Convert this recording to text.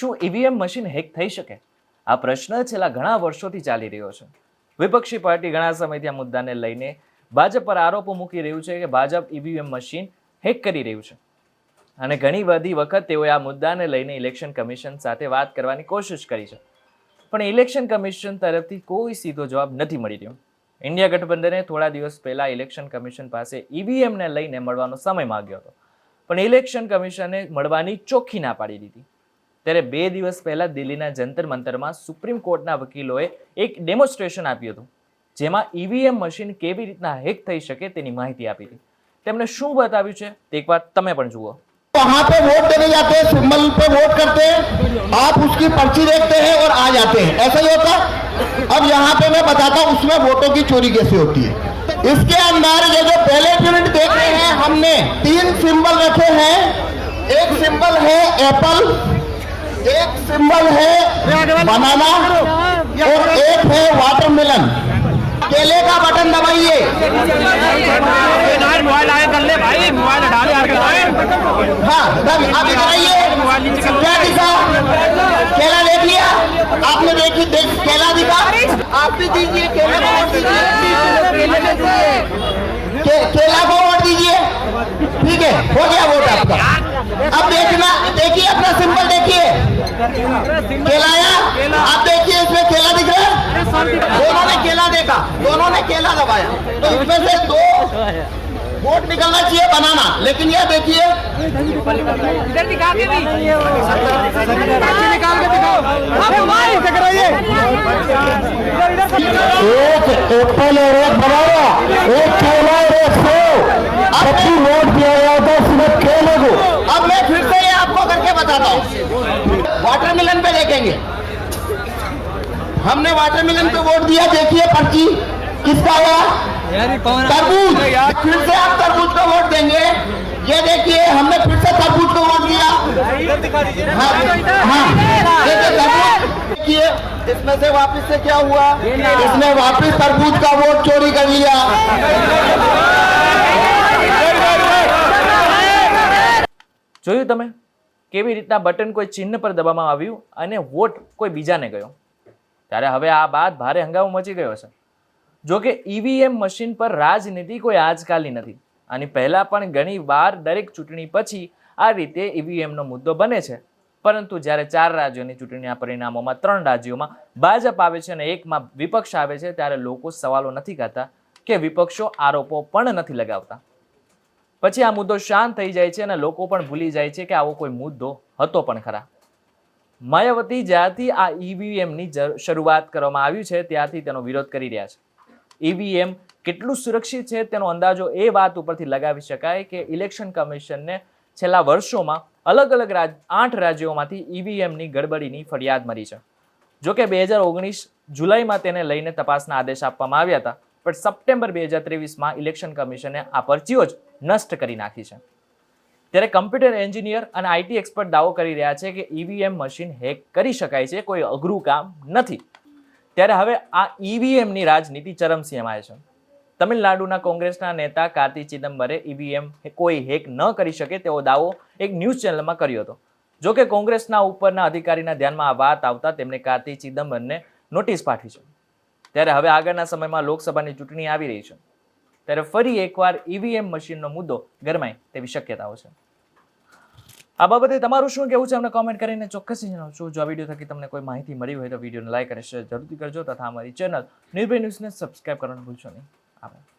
શું EVM machine hack થઈ શકે? આ પ્રશ્ન છેલ્લા ઘણા વર્ષોથી ચાલી રહ્યો છે. વિપક્ષી પાર્ટી ઘણા સમયથી આ મુદ્દાને લઈને ભાજપ પર આરોપો મૂકી રહ્યું છે કે ભાજપ ઈવીએમ મશીન હેક કરી રહ્યું છે. અને ઘણી બધી વખત તેઓએ આ મુદ્દાને લઈને ઇલેક્શન કમિશન સાથે વાત કરવાની કોશિશ કરી છે. પણ ઇલેક્શન કમિશન તરફથી કોઈ સીધો જવાબ નથી મળી રહ્યો. ઇન્ડિયા ગઠબંધને થોડા દિવસ પહેલાં ઇલેક્શન કમિશન પાસે ઈવીએમને લઈને મળવાનો સમય માંગ્યો હતો. પણ ઇલેક્શન કમિશને મળવાની ચોખ્ખી ના પાડી દીધી. ત્યારે બે દિવસ પહેલા દિલ્હીના જંતર મંતરમાં સુપ્રીમ કોર્ટના વકીલોએ એક ડેમોન્સ્ટ્રેશન આપ્યું હતું જેમાં ઈવીએમ મશીન કેવી રીતના હેક થઈ શકે તેની માહિતી આપી હતી તેમણે શું બતાવ્યું છે તે એક વાર તમે પણ જુઓ वहां पे वोट देने जाते हैं सिंबल पे वोट करते हैं आप उसकी पर्ची देखते हैं और आ जाते हैं ऐसा ही होता है अब यहाँ पे मैं बताता हूँ उसमें वोटों की चोरी कैसे होती है इसके अंदर ये जो पहले प्रिंट देख रहे हैं हमने तीन सिंबल रखे हैं एक सिंबल है एप्पल एक सिंबल है बनाना और एक है वाटरमेलन केले का बटन दबाइए। मोबाइल आगे कर ले भाई मोबाइल हाँ आप क्या दिखा? केला देख लिया? आपने देखी, देख, केला दिखा? आप भी दीजिए, केला को वोट दीजिए। केला को वोट दीजिए। ठीक है, हो गया वोट आपका। अब देखना, देखिए अपना सिंबल केला आया? आप देखिए इसमें केला दिख रहा है? दोनों ने केला देखा। दोनों ने केला दबाया। तो इसमें से दो वोट निकलना चाहिए बनाना। लेकिन ये देखिए इधर दिखा के भी पर्ची निकाल के दिखाओ। आप मोबाइल से कराइए इधर इधर एक एप्पल और एक बनाना। एक केला और एक सेब। सबकी वोट दिया गया था सिर्फ़ केले को। अब मैं फिर से ये आपको करके बताता हूँ। वाटरमेलन पे देखेंगे हमने वाटरमेलन पे वोट दिया देखिए पर्ची किसका हुआ तरबूज फिर से आप तरबूज को वोट देंगे ये देखिए हमने फिर से तरबूज को वोट दिया हाँ हाँ देखिए तरबूज देखिए इसमें से वापस से क्या हुआ इसने वापस तरबूज का वोट चोरी कर लिया જોયું તમે કેવી રીતના બટન કોઈ ચિહ્ન પર દબાવવામાં આવ્યું અને વોટ કોઈ બીજાને ગયો? ત્યારે હવે આ બાદ ભારે હંગામો મચી ગયો છે જો કે ઈવીએમ મશીન પર રાજનીતિ કોઈ આજકાલની નથી. આની પહેલાં પણ ઘણી વાર દરેક ચૂંટણી પછી આ રીતે ઈવીએમનો મુદ્દો બને છે. પરંતુ જ્યારે ચાર રાજ્યોની ચૂંટણીના પરિણામોમાં ત્રણ રાજ્યોમાં ભાજપ આવે છે અને એકમાં વિપક્ષ આવે છે, ત્યારે લોકો સવાલો નથી કરતા કે વિપક્ષો આરોપો પણ નથી લગાવતા. પછી આ મુદ્દો શાંત થઈ જાય છે અને લોકો પણ ભૂલી જાય છે કે આવો કોઈ મુદ્દો હતો પણ ખરા. માયાવતી જ્યારથી આ ઈવીએમની શરૂઆત કરવામાં આવ્યું છે, ત્યારથી તેનો વિરોધ કરી રહ્યા છે. ઈવીએમ કેટલું સુરક્ષિત છે તેનો અંદાજો એ વાત ઉપરથી લગાવી શકાય કે ઇલેક્શન કમિશનને છેલ્લા વર્ષોમાં અલગ અલગ રાજ, આઠ રાજ્યોમાંથી ઈવીએમની ગડબડીની ફરિયાદ મળી છે. જોકે બે હજાર ઓગણીસ જુલાઈમાં તેને લઈને તપાસના આદેશ આપવામાં આવ્યા હતા, પણ સપ્ટેમ્બર બે હજાર ત્રેવીસમાં ઇલેક્શન કમિશને આ પરચીઓ જ નષ્ટ કરી નાખી છે. ત્યારે કમ્પ્યુટર એન્જિનિયર અને આઈટી એક્સપર્ટ દાવો કરી રહ્યા છે કે ઈવીએમ મશીન હેક કરી શકાય છે, કોઈ અઘરું કામ નથી. ત્યારે હવે આ ઈવીએમની રાજનીતિ ચરમસીમાએ છે. તમિલનાડુના કોંગ્રેસના નેતા કાર્તિ ચિદમ્બરે ઈવીએમ કોઈ હેક ન કરી શકે તેવો દાવો એક ન્યૂઝ ચેનલમાં કર્યો હતો. જો કે કોંગ્રેસના ઉપરના અધિકારીના ધ્યાનમાં આ વાત આવતા તેમણે કાર્તિ ચિદમ્બરને નોટિસ પાઠવી છે. ત્યારે હવે આગળના સમયમાં લોકસભાની ચૂંટણી આવી રહી છે. ત્યારે ફરી એકવાર ઈવીએમ મશીનનો મુદ્દો ગરમાય તેવી શક્યતાઓ છે. આ બાબતે તમારું શું કહેવું છે? અમને કોમેન્ટ કરીને ચોક્કસ જણાવજો. જો આ વીડિયો થકી તમને કોઈ માહિતી મળી હોય તો વિડીયોને લાઈક અને શેર જરૂરથી કરજો તથા અમારી ચેનલ નિર્ભય ન્યૂઝને સબસ્ક્રાઈબ કરવાનું ભૂલશો નહીં. આભાર.